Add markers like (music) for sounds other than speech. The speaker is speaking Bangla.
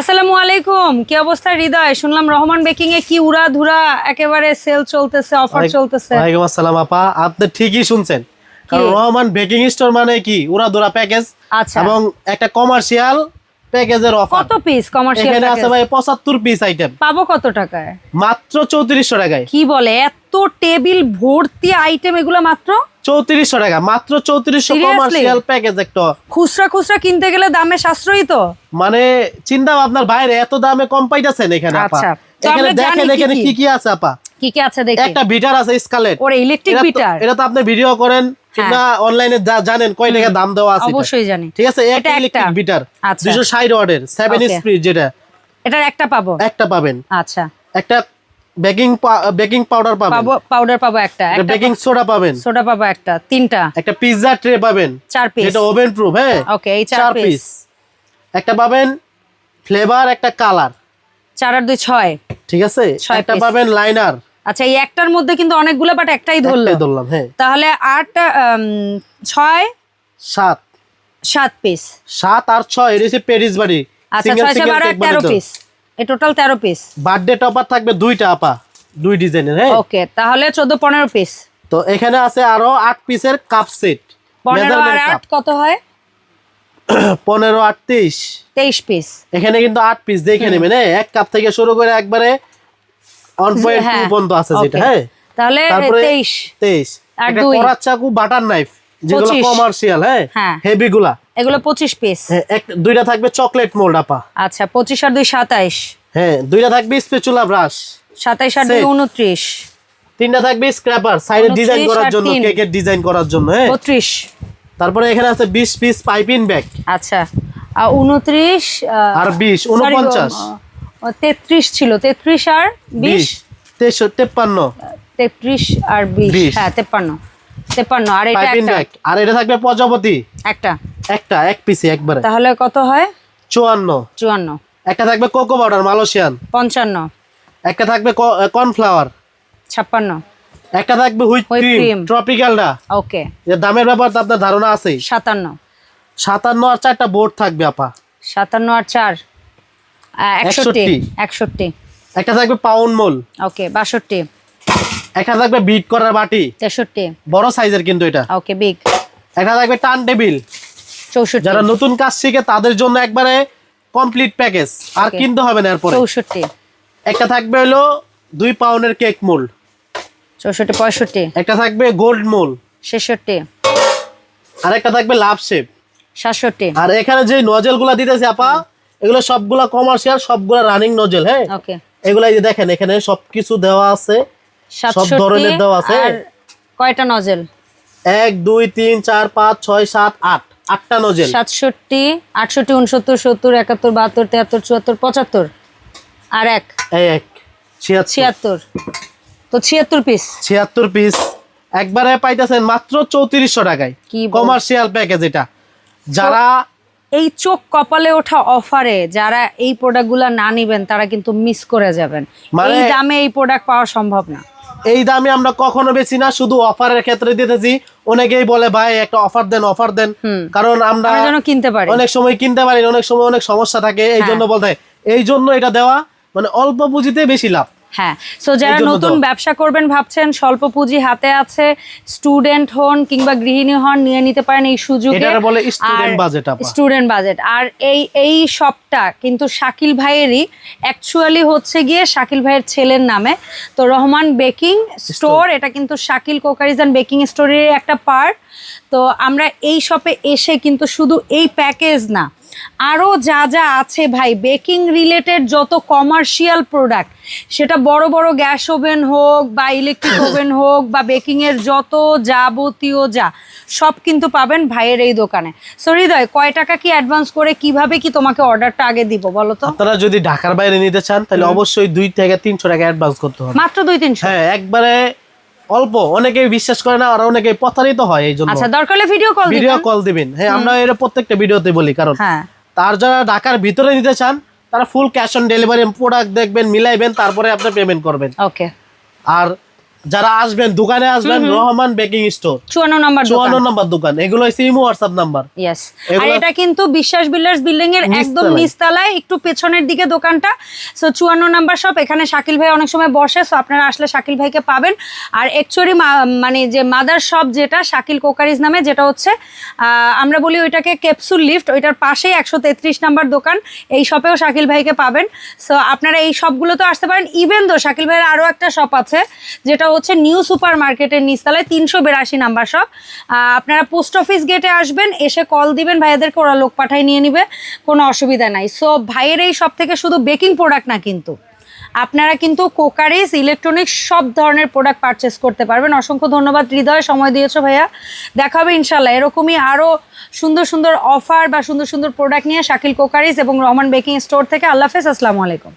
আসসালামু আলাইকুম। কি অবস্থা হৃদয়? শুনলাম রহমান বেকিং এ কি উড়া ধুরা একেবারে সেল চলতেছে অফার চলতেছে। ওয়ালাইকুম আসসালাম আপা। আপনি ঠিকই শুনছেন। কারণ রহমান বেকিং স্টোর মানে কি? উড়া দুরা প্যাকেজ আচ্ছা। এবং একটা কমার্শিয়াল প্যাকেজের অফার কত পিস কমার্শিয়াল এখানে আছে ভাই পঁচাত্তর পিস আইটেম পাবো কত টাকায়? মাত্র চৌত্রিশশো টাকায়। কি বলে? এত টেবিল ভর্তি আইটেম এগুলো মাত্র? চৌত্রিশশো টাকা মাত্র চৌত্রিশশো কমার্শিয়াল প্যাকেজ একটা। খুচরা খুচরা কিনতে গেলে দামে সাশ্রয়ী তো? মানে চিন্তা ভাবনার বাইরে এত দামে কম পাইতেছেন এখানে আচ্ছা। এখানে দেখেন এখানে কি। কি আছে আপা? কি কি আছে একটা বিটার আছে স্কালেট ওরে ইলেকট্রিক বিটার? এটা তো আপনি ভিডিও করেন কিংবা অনলাইনে জানেন কয় টাকা দাম দেওয়া আছে অবশ্যই জানি। ঠিক আছে একটা। ইলেকট্রিক বিটার আচ্ছা। দুশো ষাট ওয়াটের সেভেন স্পিড যেটা। এটার একটা পাবো? একটা পাবেন। আচ্ছা। একটা বেকিং বেকিং পাউডার পাবেন। পাবো পাউডার পাবো একটা বেকিং সোডা পাবেন। সোডা পাবো একটা তিনটা। একটা পিৎজা ট্রে পাবেন। চার পিস যেটা ওভেন প্রুফ হ্যাঁ? ওকে এই চার পিস একটা পাবেন ফ্লেভার একটা কালার চার আর দুই ছয়। ঠিক আছে? একটা পাবেন লাইনার আচ্ছা এই একটার মধ্যে কিন্তু অনেকগুলো বাট একটাই ধরলো ধরলাম হ্যাঁ। তাহলে আট ছয় সাত। সাত পিস সাত আর ছয় এটা হচ্ছে প্যারিস বাড়ি। আচ্ছা ছয় বারো তেরো পিস এ টোটাল তেরো পিস বার্থডে টপার থাকবে দুইটা আপা। দুই ডিজাইনের হ্যাঁ? ওকে তাহলে চোদ্দ পনেরো পিস তো এখানে আছে আরও আট পিসের কাপ সেট পনেরো আর আট কত হয়? (coughs) পনেরো আট তেইশ। তেইশ পিস এখানে কিন্তু আট পিস দেখে নেবেন হ্যাঁ? এক কাপ থেকে শুরু করে একবারে ওয়ান পয়েন্ট টু হ্যাঁ, পর্যন্ত আছে যেটা হ্যাঁ? তাহলে তারপরে তেইশ। তেইশ। আর একটা দুই। করার বাটার নাইফ যেগুলো। কমার্শিয়াল হ্যাঁ? হ্যাঁ। হেভি গুলা। এগুলো পঁচিশ পিস হ্যাঁ, এক দুইটা থাকবে চকলেট মোল্ড আপা। আচ্ছা পঁচিশ আর দুই সাতাইশ। হ্যাঁ দুইটা থাকবে স্পেচুলা ব্রাশ সাতাইশ আর দুই Set। উনত্রিশ। তিনটা থাকবে স্ক্র্যাপার সাইডে ডিজাইন করার জন্য। কেকের ডিজাইন করার জন্য হ্যাঁ। বত্রিশ। তারপরে এখানে আছে বিশ পিস পাইপিং ব্যাগ আচ্ছা আর উনত্রিশ আহ, আর বিশ sorry, উনপঞ্চাশ। ও, ও, তেত্রিশ ছিল তেত্রিশ আর বিশ? বিশ তেইশ তেপ্পান্ন। তেত্রিশ আর বিশ বিশ। হ্যাঁ তেপ্পান্ন। তেপ্পান্ন আর এটা একটা। আর এটা থাকবে প্রজাপতি। একটা। একটা এক পিসে একবারে। তাহলে কত হয়? চুয়ান্ন। চুয়ান্ন। একটা থাকবে কোকো পাউডার মালয়েশিয়ান। পঞ্চান্ন। একটা থাকবে কর্নফ্লাওয়ার। ছাপ্পান্ন। একটা থাকবে হুইট ক্রিম ট্রপিক্যালটা। ওকে। এর দামের ব্যাপার তো আপনার ধারণা আছে সাতান্ন। সাতান্ন আর চারটা বোর্ড থাকবে আপা। সাতান্ন আর চার। আহ, একষট্টি। একষট্টি। একষট্টি। একটা থাকবে পাউন্ড মোল। ওকে বাষট্টি। একটা থাকবে বিট করার বাটি। তেষট্টি। বড় সাইজের কিন্তু এটা। ওকে বিগ একটা থাকবে টান টেবিল চৌষট্টি। যারা নতুন কাজ শিখে তাদের জন্য একবারে কমপ্লিট প্যাকেজ আর কিনতে হবে না এরপরে। চৌষট্টি। একটা থাকবে হলো দুই পাউন্ডের কেক মোল চৌষট্টি পঁয়ষট্টি। একটা থাকবে গোল্ড মোল ছেষট্টি। আর একটা থাকবে লাভ শেপ সাতষট্টি। আর এখানে যে নজেলগুলা দিতেছে আপা এগুলো সবগুলা কমার্শিয়াল সবগুলা রানিং নজেল হ্যাঁ? ওকে। এগুলা এই দেখেন এখানে সবকিছু দেওয়া আছে। সাতষট্টি ধরনের দেওয়া আছে। কয়টা নজেল এক দুই তিন চার পাঁচ ছয় সাত আট। আটটা নজেল সাতষট্টি আটষট্টি উনসত্তর সত্তর একাত্তর বাহাত্তর তেহাত্তর চুয়াত্তর পঁচাত্তর। আর এক? এক ছিয়াত্তর। তো ছিয়াত্তর পিস ছিয়াত্তর পিস একবারে পাইতেছেন মাত্র চৌত্রিশশো টাকায়। কি কমার্শিয়াল প্যাকেজ এটা। যারা এই চোখ কপালে ওঠা অফারে যারা এই প্রোডাক্টগুলো না নিবেন তারা কিন্তু মিস করে যাবেন। মানে- এই দামে এই প্রোডাক্ট পাওয়া সম্ভব না। এই দামে আমরা কখনো বেশি না শুধু অফারের ক্ষেত্রে দিতেছি। অনেকেই বলে ভাই একটা অফার দেন অফার দেন। কারণ আমরা কিনতে পারি। অনেক সময় কিনতে পারি অনেক সময় অনেক সমস্যা থাকে এই হ্যাঁ। জন্য বলতে এই জন্য এটা দেওয়া মানে অল্প পুঁজিতে বেশি লাভ। হ্যাঁ সো যারা নতুন ব্যবসা করবেন ভাবছেন স্বল্প পুঁজি হাতে আছে স্টুডেন্ট হন কিংবা গৃহিণী হন নিয়ে নিতে পারেন এই সুযোগে। বলে স্টুডেন্ট বাজেট আর এই এই শপটা কিন্তু শাকিল ভাইয়েরই অ্যাকচুয়ালি হচ্ছে গিয়ে শাকিল ভাইয়ের ছেলের নামে। তো রহমান বেকিং স্টোর এটা কিন্তু শাকিল কোকারিজ অ্যান্ড বেকিং স্টোরের একটা পার্ট। তো আমরা এই শপে এসে কিন্তু শুধু এই প্যাকেজ না আরও যা যা আছে ভাই বেকিং রিলেটেড যত কমার্শিয়াল প্রোডাক্ট সেটা বড় বড় গ্যাস ওভেন হোক বা ইলেকট্রিক ওভেন (coughs) হোক বা বেকিংয়ের যত যাবতীয় যা সব কিন্তু পাবেন ভাইয়ের এই দোকানে। সো হৃদয় কয় টাকা কি অ্যাডভান্স করে কীভাবে কি তোমাকে অর্ডারটা আগে দিব বলো তো? আপনারা যদি ঢাকার বাইরে নিতে চান তাহলে অবশ্যই দুই থেকে তিনশো টাকা অ্যাডভান্স করতে হবে। মাত্র দুই তিনশো? হ্যাঁ একবারে অল্প অনেকেই বিশ্বাস করে না আর অনেকে প্রতারিত হয় এই জন্য। আচ্ছা দরকার হলে ভিডিও কল ভিডিও কল দিবেন। হ্যাঁ আমরা এটা প্রত্যেকটা ভিডিওতে বলি কারণ হ্যাঁ। তার যারা ঢাকার ভিতরে নিতে চান তারা full cash on delivery product দেখবেন মিলাইবেন তারপরে আপনি পেমেন্ট করবেন। ওকে আর যারা আসবেন দোকানে আসবেন রহমান বেকিং স্টোর। চুয়ান্ন নম্বর চুয়ান্ন নম্বর দোকান। এগুলো হচ্ছে ইমো হোয়াটসঅ্যাপ নাম্বার। আর এটা কিন্তু বিশ্বাস বিল্ডার্স বিল্ডিং এর একদম নিচতলায়। নিচতলায় একটু পেছনের দিকে দোকানটা। সো চুয়ান্ন নাম্বার শপ এখানে শাকিল ভাই অনেক সময় বসে সো আপনারা আসলে শাকিল ভাইকে পাবেন। আর অ্যাকচুয়ালি মানে যে মাদার শপ যেটা শাকিল কোকারিজ নামে যেটা হচ্ছে আহ, আমরা বলি ওইটাকে ক্যাপসুল লিফট ওইটার পাশেই একশো তেত্রিশ নাম্বার দোকান। এই শপেও শাকিল ভাইকে পাবেন। সো আপনারা এই শপগুলোতে আসতে পারেন। ইভেন দো শাকিল ভাইয়ের আরও একটা শপ আছে যেটা হচ্ছে নিউ সুপার মার্কেটের নিচতলায় তিনশো বিরাশি নাম্বার শপ। আপনারা পোস্ট অফিস গেটে আসবেন, এসে কল দিবেন, ভাইয়াদেরকে ওরা লোক পাঠায় নিয়ে নিবে, কোনো অসুবিধা নাই। সো ভাইয়ের এই সব থেকে শুধু বেকিং প্রোডাক্ট না কিন্তু, আপনারা কিন্তু কোকারিজ ইলেকট্রনিক্স সব ধরনের প্রোডাক্ট পারচেস করতে পারবেন। অসংখ্য ধন্যবাদ, হৃদয়, সময় দিয়েছ ভাইয়া। দেখা হবে ইনশাল্লাহ এরকমই আরও সুন্দর সুন্দর অফার বা সুন্দর সুন্দর প্রোডাক্ট নিয়ে শাকিল কোকারিজ এবং রহমান বেকিং স্টোর থেকে। আল্লাহ হাফেজ, আসসালামু আলাইকুম।